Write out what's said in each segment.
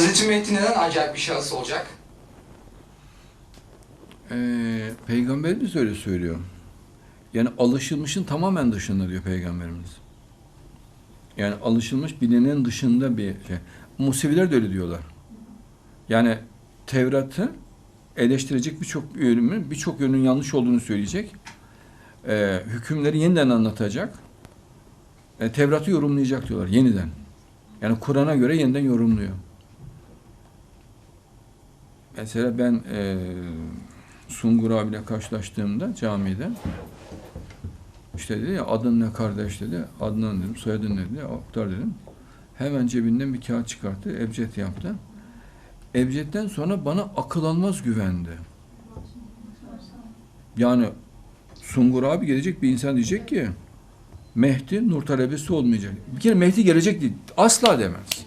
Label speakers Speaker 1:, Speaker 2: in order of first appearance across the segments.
Speaker 1: Hazreti Mehdi neden acayip bir şahıs olacak?
Speaker 2: Ee, Peygamberimiz öyle söylüyor. Yani alışılmışın tamamen dışında diyor Peygamberimiz. Yani alışılmış bilinenin dışında bir şey. Museviler de öyle diyorlar. Yani Tevrat'ı eleştirecek birçok yönümün, birçok yönün yanlış olduğunu söyleyecek. Ee, hükümleri yeniden anlatacak. Ee, Tevrat'ı yorumlayacak diyorlar yeniden. Yani Kur'an'a göre yeniden yorumluyor. Mesela ben eee Sungur abiyle karşılaştığımda camide işte dedi ya adın ne kardeş dedi. Adnan dedim. Soyadın ne dedi. Oktar dedim. Hemen cebinden bir kağıt çıkarttı. Ebced yaptı. Ebced'den sonra bana akıl almaz güvendi. Yani Sungur abi gelecek bir insan diyecek ki Mehdi nur talebesi olmayacak. Bir kere Mehdi gelecek değil. Asla demez.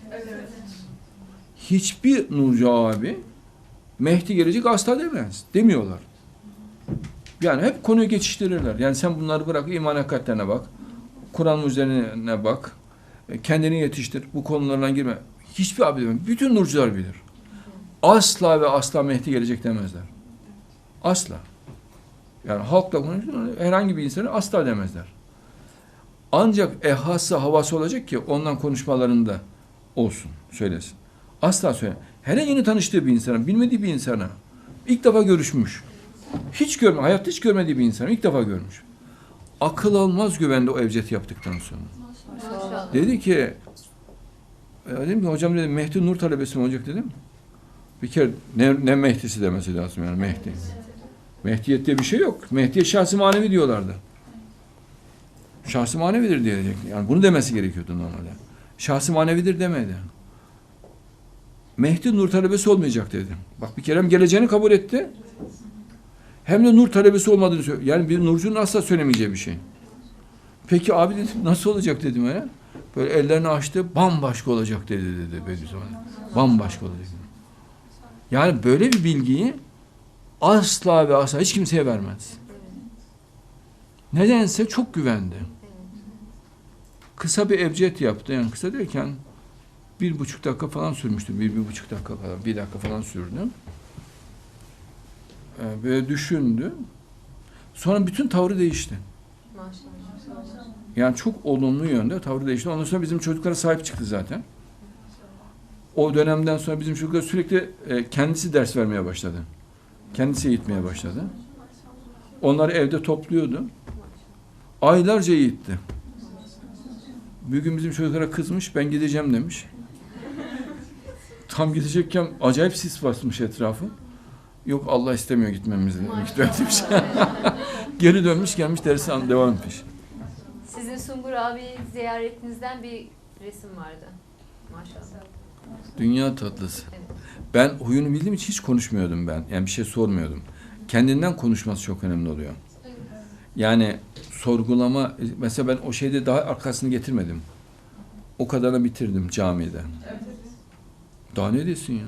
Speaker 2: Hiçbir Nurcu abi Mehdi gelecek asla demez. Demiyorlar. Yani hep konuyu geçiştirirler. Yani sen bunları bırak, iman hakikatlerine bak. Kur'an üzerine bak. e, Kendini yetiştir. Bu konularına girme. Hiçbir abi demez. Bütün nurcular bilir. Asla ve asla Mehdi gelecek demezler. Asla. Yani halkla konuşuyor, herhangi bir insanı asla demezler. Ancak ehası havası olacak ki ondan konuşmalarında olsun, söylesin. Asla söyle. Hele yeni tanıştığı bir insana, bilmediği bir insana, ilk defa görüşmüş. Hiç görme, hayatta hiç görmediği bir insan, ilk defa görmüş. Akıl almaz güvende o evcet yaptıktan sonra.
Speaker 3: Maşallah.
Speaker 2: Dedi ki, dedim ki hocam dedim Mehdi Nur talebesi mi olacak dedim. Bir kere ne, ne Mehdi'si demesi lazım yani Mehdi. Mehdiyet diye bir şey yok. Mehdiye şahsi manevi diyorlardı. Şahsi manevidir diyecek. Yani bunu demesi gerekiyordu normalde. Şahsi manevidir demedi. Mehdi nur talebesi olmayacak dedi. Bak bir kere hem geleceğini kabul etti. Hem de nur talebesi olmadığını söylüyor. Yani bir nurcunun asla söylemeyeceği bir şey. Peki abi dedim nasıl olacak dedim öyle. Böyle ellerini açtı bambaşka olacak dedi dedi Bediüzzaman. Bambaşka olacak. Yani böyle bir bilgiyi asla ve asla hiç kimseye vermez. Nedense çok güvendi. Kısa bir ebced yaptı. Yani kısa derken bir buçuk dakika falan sürmüştü. Bir, bir buçuk dakika falan, bir dakika falan sürdü. Ee, böyle düşündü. Sonra bütün tavrı değişti. Yani çok olumlu yönde tavrı değişti. Ondan sonra bizim çocuklara sahip çıktı zaten. O dönemden sonra bizim çocuklar sürekli e, kendisi ders vermeye başladı. Kendisi eğitmeye başladı. Onları evde topluyordu. Aylarca eğitti. Bir gün bizim çocuklara kızmış, ben gideceğim demiş. Tam gidecekken acayip sis basmış etrafı. Yok Allah istemiyor gitmemizi. Demiş. Geri dönmüş gelmiş dersi devam etmiş.
Speaker 3: Sizin Sungur abi ziyaretinizden bir resim vardı. Maşallah.
Speaker 2: Dünya tatlısı.
Speaker 3: Evet.
Speaker 2: Ben huyunu bildiğim için hiç konuşmuyordum ben. Yani bir şey sormuyordum. Kendinden konuşması çok önemli oluyor. Yani sorgulama, mesela ben o şeyde daha arkasını getirmedim. O kadarına bitirdim camide. Daha ne desin ya?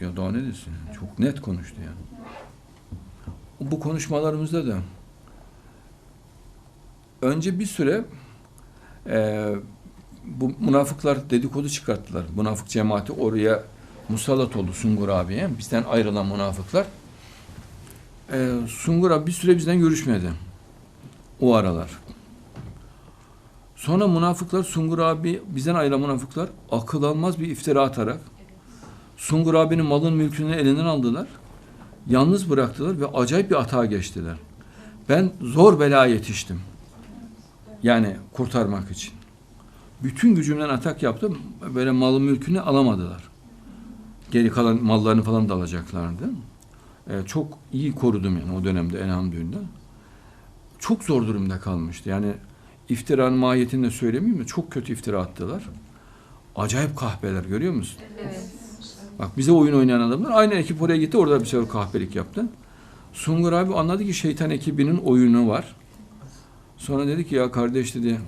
Speaker 2: Ya daha ne desin? Çok net konuştu yani. Bu konuşmalarımızda da önce bir süre eee bu münafıklar dedikodu çıkarttılar. Münafık cemaati oraya musallat oldu Sungur abiye. Bizden ayrılan münafıklar. Ee, Sungur abi bir süre bizden görüşmedi. O aralar. Sonra münafıklar Sungur abi bizden ayrılan münafıklar akıl almaz bir iftira atarak Sungur abinin malın mülkünü elinden aldılar. Yalnız bıraktılar ve acayip bir atağa geçtiler. Ben zor bela yetiştim. Yani kurtarmak için bütün gücümden atak yaptım. Böyle malı mülkünü alamadılar. Geri kalan mallarını falan da alacaklardı. Ee, çok iyi korudum yani o dönemde elhamdülillah. Çok zor durumda kalmıştı. Yani iftiranın mahiyetini de söylemeyeyim mi? Çok kötü iftira attılar. Acayip kahpeler görüyor musun?
Speaker 3: Evet.
Speaker 2: Bak bize oyun oynayan adamlar aynı ekip oraya gitti orada bir sefer kahpelik yaptı. Sungur abi anladı ki şeytan ekibinin oyunu var. Sonra dedi ki ya kardeş dedi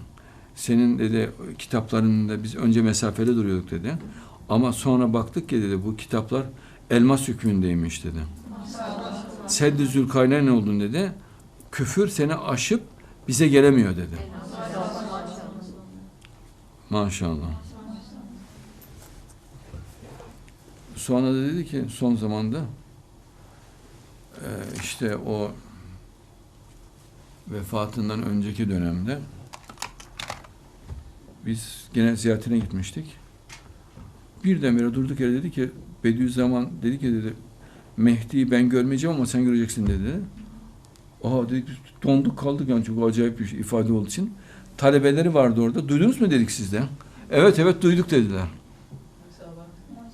Speaker 2: senin dedi kitaplarında biz önce mesafeli duruyorduk dedi. Ama sonra baktık ki dedi bu kitaplar elmas hükmündeymiş dedi. Seddi Zülkarneyn oldun dedi. Küfür seni aşıp bize gelemiyor dedi. Maşallah. Sonra da dedi ki son zamanda e, işte o vefatından önceki dönemde biz gene ziyaretine gitmiştik. Birdenbire durduk yere dedi ki Bediüzzaman dedi ki dedi Mehdi'yi ben görmeyeceğim ama sen göreceksin dedi. Aa dedik donduk kaldık yani çok acayip bir ifade olduğu için. Talebeleri vardı orada. Duydunuz mu dedik sizde? Evet evet duyduk dediler.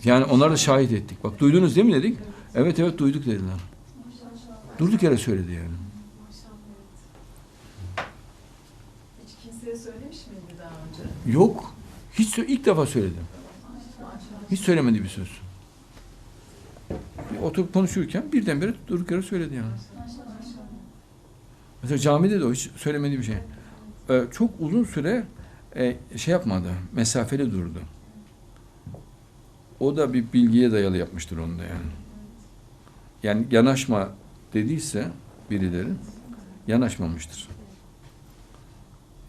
Speaker 2: Yani onları da şahit ettik. Bak duydunuz değil mi dedik? Evet evet duyduk dediler. Durduk yere söyledi yani.
Speaker 4: Hiç kimseye söylemiş miydi daha önce?
Speaker 2: Yok. Hiç ilk defa söyledim. Hiç söylemediği bir söz. Bir oturup konuşurken birdenbire durduk yere söyledi yani. Mesela camide de o hiç söylemediği bir şey. Ee, çok uzun süre e, şey yapmadı. Mesafeli durdu. O da bir bilgiye dayalı yapmıştır onu da yani. Yani yanaşma dediyse birileri yanaşmamıştır.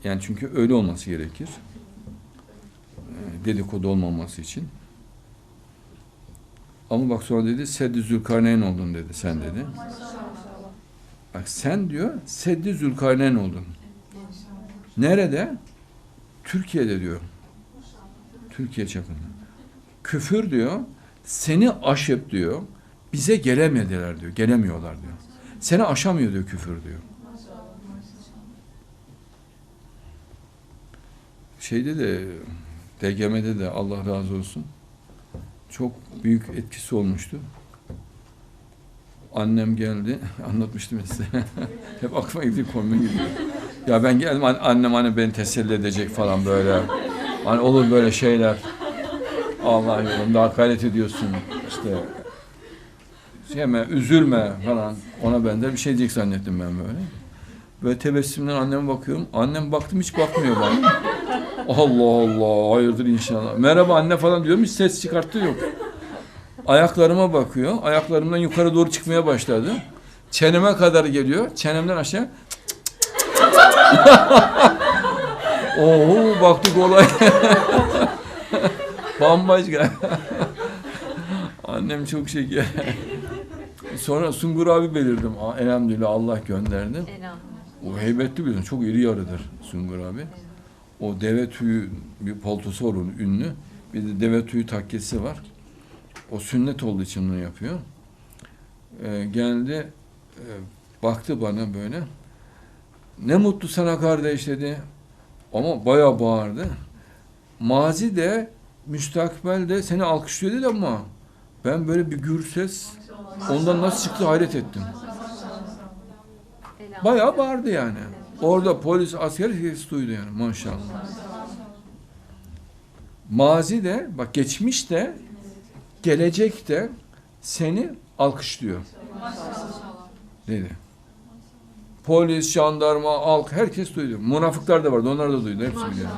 Speaker 2: Yani çünkü öyle olması gerekir. Ee, Dedikodu olmaması için. Ama bak sonra dedi Seddi Zülkarneyn oldun dedi sen dedi. Bak sen diyor Seddi Zülkarneyn oldun. Nerede? Türkiye'de diyor. Türkiye çapında. Küfür diyor seni aşıp diyor bize gelemediler diyor. Gelemiyorlar diyor. Seni aşamıyor diyor küfür diyor. Şeyde de DGM'de de Allah razı olsun çok büyük etkisi olmuştu. Annem geldi, anlatmıştım size. Hep aklıma gidiyor komik gidiyor. Ya ben geldim, an- annem hani beni teselli edecek falan böyle. Hani olur böyle şeyler. Allah yolunda hakaret ediyorsun işte. Şeyme, üzülme falan. Ona benzer bir şey diyecek zannettim ben böyle. Böyle tebessümden anneme bakıyorum. Annem baktım hiç bakmıyor bana. Allah Allah hayırdır inşallah. Merhaba anne falan diyorum hiç ses çıkarttığı yok. Ayaklarıma bakıyor. Ayaklarımdan yukarı doğru çıkmaya başladı. Çeneme kadar geliyor. Çenemden aşağı. Oo baktık olay. Bambaşka. Annem çok şeker. Sonra Sungur abi belirdim. Elhamdülillah Allah gönderdi. O heybetli bir çok iri yarıdır Sungur abi. O deve tüyü bir paltosu var onun ünlü. Bir de deve tüyü takkesi var. O sünnet olduğu için bunu yapıyor. Ee, geldi e, baktı bana böyle. Ne mutlu sana kardeş dedi. Ama bayağı bağırdı. Mazi de müstakbel de seni alkışlıyor dedi ama ben böyle bir gür ses ondan nasıl çıktı hayret ettim. Bayağı bağırdı yani. Orada polis, asker herkes duydu yani maşallah. Mazi de, bak geçmiş de, gelecek de seni alkışlıyor. Dedi. Polis, jandarma, halk herkes duydu. Münafıklar da vardı, onlar da duydu. Hepsi biliyor.